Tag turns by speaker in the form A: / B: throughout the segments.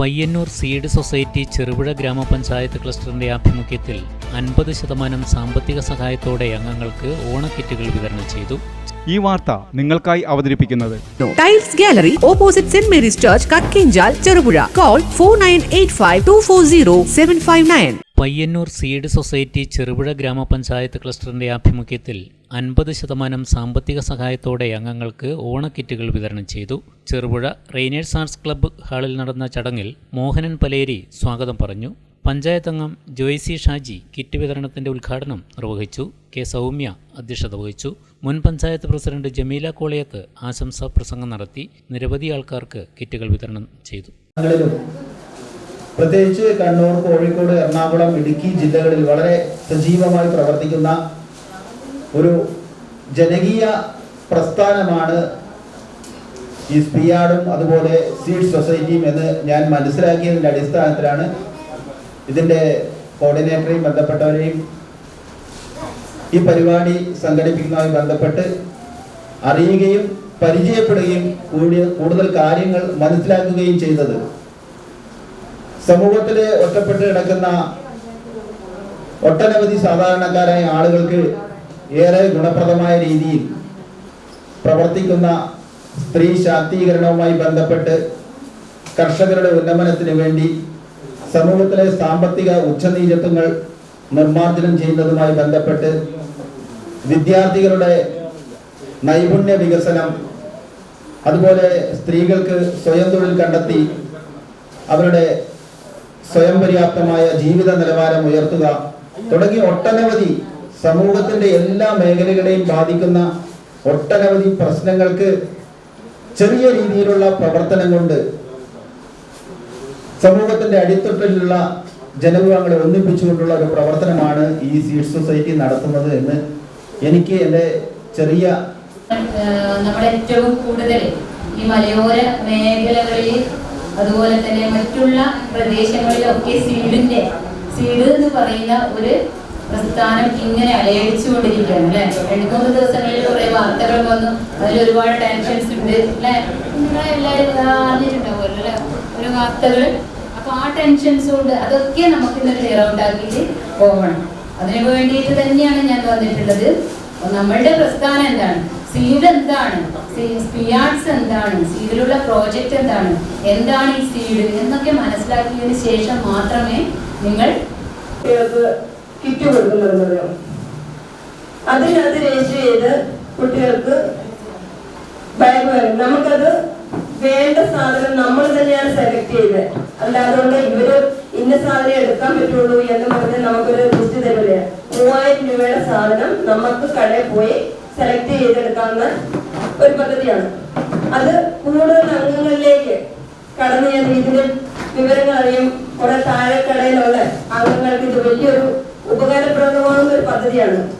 A: Payyanur seed society Cherupuzha ഗ്രാമപഞ്ചായത്ത് ക്ലസ്റ്ററിന്റെ ആഭിമുഖ്യത്തിൽ അൻപത് ശതമാനം സാമ്പത്തിക സഹായത്തോടെ അംഗങ്ങൾക്ക് ഓണക്കിറ്റുകൾ വിതരണം ചെയ്തു.
B: ഈ വാർത്ത നിങ്ങൾക്കായി അവതരിപ്പിക്കുന്നത്
C: tiles gallery opposite Saint Mary's church Kakkenchal Cherupuzha call four nine eight five two four zero seven five nine
A: Payyanur seed society Cherupuzha ഗ്രാമപഞ്ചായത്ത് ക്ലസ്റ്ററിന്റെ ആഭിമുഖ്യത്തിൽ അൻപത് ശതമാനം സാമ്പത്തിക സഹായത്തോടെ അംഗങ്ങൾക്ക് ഓണക്കിറ്റുകൾ വിതരണം ചെയ്തു. ചെറുപുഴ റെയിനേഴ്സ് ആർട്സ് ക്ലബ്ബ് ഹാളിൽ നടന്ന ചടങ്ങിൽ മോഹനൻ പലേരി സ്വാഗതം പറഞ്ഞു. പഞ്ചായത്ത് അംഗം ജോയ്സി ഷാജി കിറ്റ് വിതരണത്തിന്റെ ഉദ്ഘാടനം നിർവഹിച്ചു. കെ സൗമ്യ അധ്യക്ഷത വഹിച്ചു. മുൻ പഞ്ചായത്ത് പ്രസിഡന്റ് ജമീല കോളയത്ത് ആശംസാ പ്രസംഗം നടത്തി നിരവധി ആൾക്കാർക്ക് കിറ്റുകൾ വിതരണം ചെയ്തു.
D: പ്രത്യേകിച്ച് കണ്ണൂർ കോഴിക്കോട് എറണാകുളം ഇടുക്കി ജില്ലകളിൽ വളരെ സജീവമായി പ്രവർത്തിക്കുന്ന ജനകീയ പ്രസ്ഥാനമാണ് ഈ സ്പിയാടും അതുപോലെ സീഡ് സൊസൈറ്റിയും എന്ന് ഞാൻ മനസ്സിലാക്കിയതിന്റെ അടിസ്ഥാനത്തിലാണ് ഇതിന്റെ കോർഡിനേറ്ററെയും ബന്ധപ്പെട്ടവരെയും ഈ പരിപാടി സംഘടിപ്പിക്കുന്നതുമായി ബന്ധപ്പെട്ട് അറിയുകയും പരിചയപ്പെടുകയും കൂടുതൽ കാര്യങ്ങൾ മനസ്സിലാക്കുകയും ചെയ്തത്. സമൂഹത്തിൽ ഒറ്റപ്പെട്ട് കിടക്കുന്ന ഒട്ടനവധി സാധാരണക്കാരായ ആളുകൾക്ക് ഏറെ ഗുണപ്രദമായ രീതിയിൽ പ്രവർത്തിക്കുന്ന സ്ത്രീ ശാക്തീകരണവുമായി ബന്ധപ്പെട്ട് കർഷകരുടെ ഉന്നമനത്തിന് വേണ്ടി സമൂഹത്തിലെ സാമ്പത്തിക ഉച്ചനീചത്വങ്ങൾ നിർമ്മാർജനം ചെയ്യുന്നതുമായി ബന്ധപ്പെട്ട് വിദ്യാർത്ഥികളുടെ നൈപുണ്യ വികസനം അതുപോലെ സ്ത്രീകൾക്ക് സ്വയം തൊഴിൽ കണ്ടെത്തി അവരുടെ സ്വയം പര്യാപ്തമായ ജീവിത നിലവാരം ഉയർത്തുക തുടങ്ങിയ ഒട്ടനവധി സമൂഹത്തിന്റെ എല്ലാ മേഖലകളെയും ബാധിക്കുന്ന ഒട്ടനവധി പ്രശ്നങ്ങൾക്ക് ചെറിയ രീതിയിലുള്ള പ്രവർത്തനം കൊണ്ട് സമൂഹത്തിന്റെ അടിത്തട്ടിലുള്ള ജനവിഭാഗങ്ങളെ ഒന്നിപ്പിച്ചുകൊണ്ടുള്ള ഒരു പ്രവർത്തനമാണ് ഈ സീഡ് സൊസൈറ്റി നടത്തുന്നത് എന്ന് എനിക്ക് എന്റെ ചെറിയ
E: നമ്മുടെ ഏറ്റവും കൂടുതൽ ഈ മലയോര മേഖലകളിൽ അതുപോലെ തന്നെ മറ്റുള്ള പ്രദേശങ്ങളിലൊക്കെ സീഡിന്റെ സീഡ് എന്ന് പറയുന്ന ഒരു പ്രസ്ഥാനം ഇങ്ങനെ അലയടിച്ചുകൊണ്ടിരിക്കുകയാണ് അല്ലെ? രണ്ട് മൂന്ന് ദിവസങ്ങളിൽ കുറെ വാർത്തകൾ വന്നു. അതിൽ ഒരുപാട് ടെൻഷൻസ് ഉണ്ട് അല്ലെ? എല്ലാവരും അറിഞ്ഞിട്ടുണ്ടാവുമല്ലോ അല്ലെ? ഒരു വാർത്തകൾ. അപ്പൊ ആ ടെൻഷൻസ് കൊണ്ട് അതൊക്കെ നമുക്ക് ഇന്നൊരു ഔട്ട് ആക്കിയിട്ട് പോകണം. അതിനു വേണ്ടിയിട്ട് തന്നെയാണ് ഞാൻ വന്നിട്ടുള്ളത്. നമ്മളുടെ പ്രസ്ഥാനം എന്താണ്? സീഡ് എന്താണ്? സ്പിയാർട്സ് എന്താണ്? സീഡിലുള്ള പ്രോജക്റ്റ് എന്താണ്? എന്താണ് ഈ സീഡ് എന്നൊക്കെ മനസ്സിലാക്കിയതിന് ശേഷം മാത്രമേ നിങ്ങൾ
F: കിറ്റ് കൊടുക്കുന്നുണ്ടല്ലോ അതിനകത്ത് രജിസ്റ്റർ ചെയ്ത് കുട്ടികൾക്ക് ബാഗ് വരും നമുക്കത് വേണ്ട സാധനം നമ്മൾ തന്നെയാണ് സെലക്ട് ചെയ്ത് അല്ലാതുകൊണ്ട് ഇവർ ഇന്ന സാധനം എടുക്കാൻ പറ്റുള്ളൂ എന്ന് പറഞ്ഞ് നമുക്കൊരു ലിസ്റ്റ് തരില്ല? മൂവായിരം രൂപയുടെ സാധനം നമുക്ക് കടയിൽ പോയി സെലക്ട് ചെയ്തെടുക്കാവുന്ന ഒരു പദ്ധതിയാണ്. അത് കൂടുതൽ അംഗങ്ങളിലേക്ക് കടന്നു ചെന്ന് ഇതിന്റെ വിവരങ്ങൾ അറിയും കുറെ താഴെക്കടയിലുള്ള അംഗങ്ങൾക്ക് ഇത് വലിയൊരു ഉപകാരപ്രദമാകുന്ന ഒരു പദ്ധതിയാണ്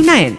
C: nine